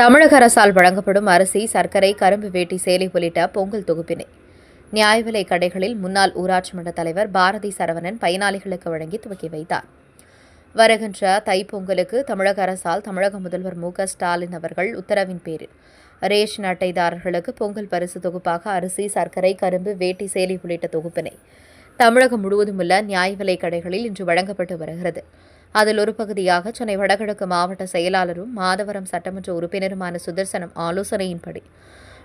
தமிழக அரசால் வழங்கப்படும் அரிசி சர்க்கரை கரும்பு வேட்டி சேலை உள்ளிட்ட பொங்கல் தொகுப்பினை. நியாய விலை கடைகளில் முன்னாள் ஊராட்சி மன்ற தலைவர் பாரதி சரவணன் பயனாளிகளுக்கு வழங்கி துவக்கி வைத்தார். வருகின்ற தைப்பொங்கலுக்கு தமிழக அரசால் தமிழக முதல்வர் மு க ஸ்டாலின் அவர்கள் உத்தரவின் பேரில் ரேஷன் அட்டைதாரர்களுக்கு பொங்கல் பரிசு தொகுப்பாக அரிசி சர்க்கரை கரும்பு வேட்டி சேலை உள்ளிட்ட தொகுப்பினை தமிழகம் முழுவதும் உள்ள நியாய விலைக் கடைகளில் இன்று வழங்கப்பட்டு வருகிறது. அதில் ஒரு பகுதியாக சென்னை வடகிழக்கு மாவட்ட செயலாளரும் மாதவரம் சட்டமன்ற உறுப்பினருமான சுதர்சனம் ஆலோசனையின்படி.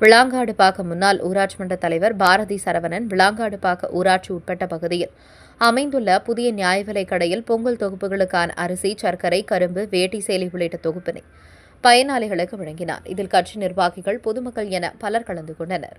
விளாங்காடு பாக்க முன்னாள் ஊராட்சி மன்ற தலைவர் பாரதி சரவணன் விளாங்காடுபாக்க ஊராட்சி உட்பட்ட பகுதியில் அமைந்துள்ள புதிய நியாய விலைக் கடையில் பொங்கல் தொகுப்புகளுக்கான அரிசி சர்க்கரை கரும்பு வேட்டி சேலை உள்ளிட்ட தொகுப்பினை பயனாளிகளுக்கு வழங்கினார். இதில் கட்சி நிர்வாகிகள் பொதுமக்கள் என பலர் கலந்து கொண்டனர்.